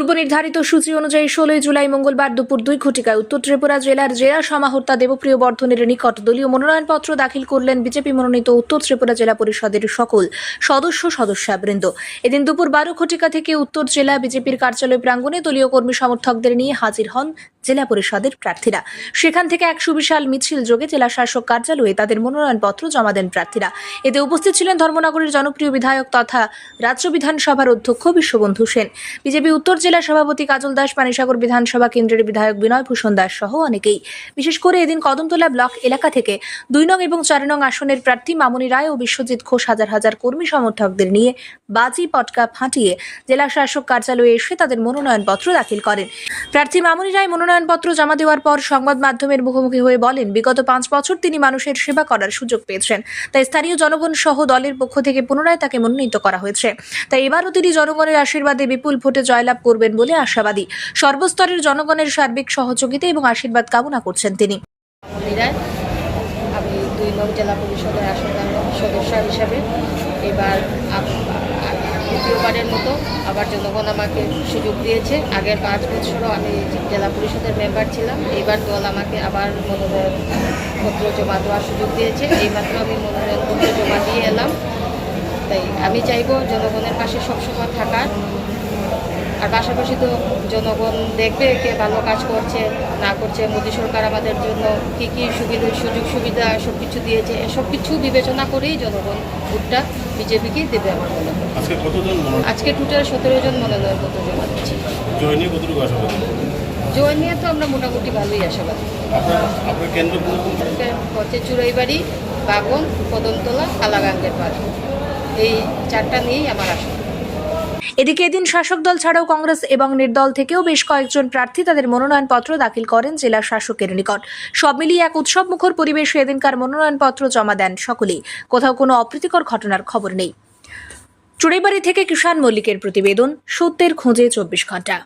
পূর্ব নির্ধারিত সূচি অনুযায়ী ষোলোই জুলাই মঙ্গলবার দুপুর দুই ঘটিকায় উত্তর ত্রিপুরা জেলার জেলা সমাহর্তা দেবপ্রিয় বর্ধনের নিকট দলীয় মনোনয়নপত্র দাখিল করলেন বিজেপি মনোনীত উত্তর ত্রিপুরা জেলা পরিষদের সকল সদস্য সদস্যবৃন্দ। এদিন দুপুর বারো ঘটিকা থেকে উত্তর জেলা বিজেপির কার্যালয় প্রাঙ্গণে দলীয় কর্মী সমর্থকদের নিয়ে হাজির হন জেলা পরিষদের প্রার্থীরা। সেখান থেকে এক সুবিশাল মিছিল যোগে জেলা শাসক কার্যালয়ে তাদের মনোনয়নপত্র জমা দেন প্রার্থীরা। এতে উপস্থিত ছিলেন ধর্মনগরের জনপ্রিয় বিধায়ক তথা রাজ্য বিধানসভার অধ্যক্ষ বিশ্ববন্ধু সেন। বিজেপি উত্তর জেলা সভাপতি কাজল দাস, পানিসাগর বিধানসভা কেন্দ্রের বিধায়ক বিনয় ভূষণ দাস সহ অনেকেই। বিশেষ করে এদিন কদমতলা ব্লক এলাকা থেকে দুই নং এবং চার নং আসনের প্রার্থী মামনি রায় ও বিশ্বজিৎ ঘোষ হাজার হাজার কর্মী সমর্থকদের নিয়ে বাজি পটকা ফাটিয়ে জেলা শাসক কার্যালয়ে এসে তাদের মনোনয়নপত্র দাখিল করেন। প্রার্থী মামনি রায় মনোনয়নপত্র জমা দেওয়ার পর সংবাদ মাধ্যমের মুখোমুখি হয়ে বলেন, বিগত পাঁচ বছর তিনি মানুষের সেবা করার সুযোগ পেয়েছেন। তাই স্থানীয় জনগণ সহ দলের পক্ষ থেকে পুনরায় তাকে মনোনীত করা হয়েছে। তাই এবারও তিনি জনগণের আশীর্বাদে বিপুল ভোটে জয়লাভ করবেন বলে আশাবাদী। সর্বস্তরের জনগণের সার্বিক সহযোগিতা এবং আশীর্বাদ কামনা করছেন তিনি। আমি দুই নং জেলা পরিষদের আসন সদস্য হিসাবে এবার দ্বিতীয়বারের মতো আবার জনগণ আমাকে সুযোগ দিয়েছে। আগের পাঁচ বছরও আমি জেলা পরিষদের মেম্বার ছিলাম। এইবার দল আমাকে আবার মনোনয়নপত্র জমা দেওয়ার সুযোগ দিয়েছে। এইমাত্র আমি মনোনয়নপত্র জমা দিয়ে এলাম। তাই আমি চাইব জনগণের পাশে সবসময় থাকার। আর পাশাপাশি তো জনগণ দেখবে কে ভালো কাজ করছে না করছে মোদী সরকার আমাদের জন্য কী কী সুবিধা সুযোগ সুবিধা সব কিছু দিয়েছে সব কিছু বিবেচনা করেই জনগণ ভোটটা বিজেপিকেই দেবে আমার মনে হয়। আজকে মনোনয়ন? টোটাল সতেরো জন মনোনয়নপত্র জমা দিচ্ছি জয় নিয়ে তো আমরা মোটামুটি ভালোই আশাবাদী? হচ্ছে চুড়াইবাড়ি বাগন কদমতলা কালাগাঙ্গের পাড়। এই চারটা নিয়েই আমার আশা। এদিকে এদিন শাসক দল ছাড়াও কংগ্রেস এবং নির্দল থেকেও বেশ কয়েকজন প্রার্থী তাদের মনোনয়নপত্র দাখিল করেন জেলা শাসকের নিকট। সব মিলিয়ে এক উৎসব মুখর পরিবেশে এদিনকার মনোনয়নপত্র জমা দেন সকলেই। কোথাও কোনো অপ্রীতিকর ঘটনার খবর নেই। চুড়াইবাড়ি থেকে কিষাণ মল্লিকের প্রতিবেদন, সত্যের খোঁজে চব্বিশ ঘণ্টা।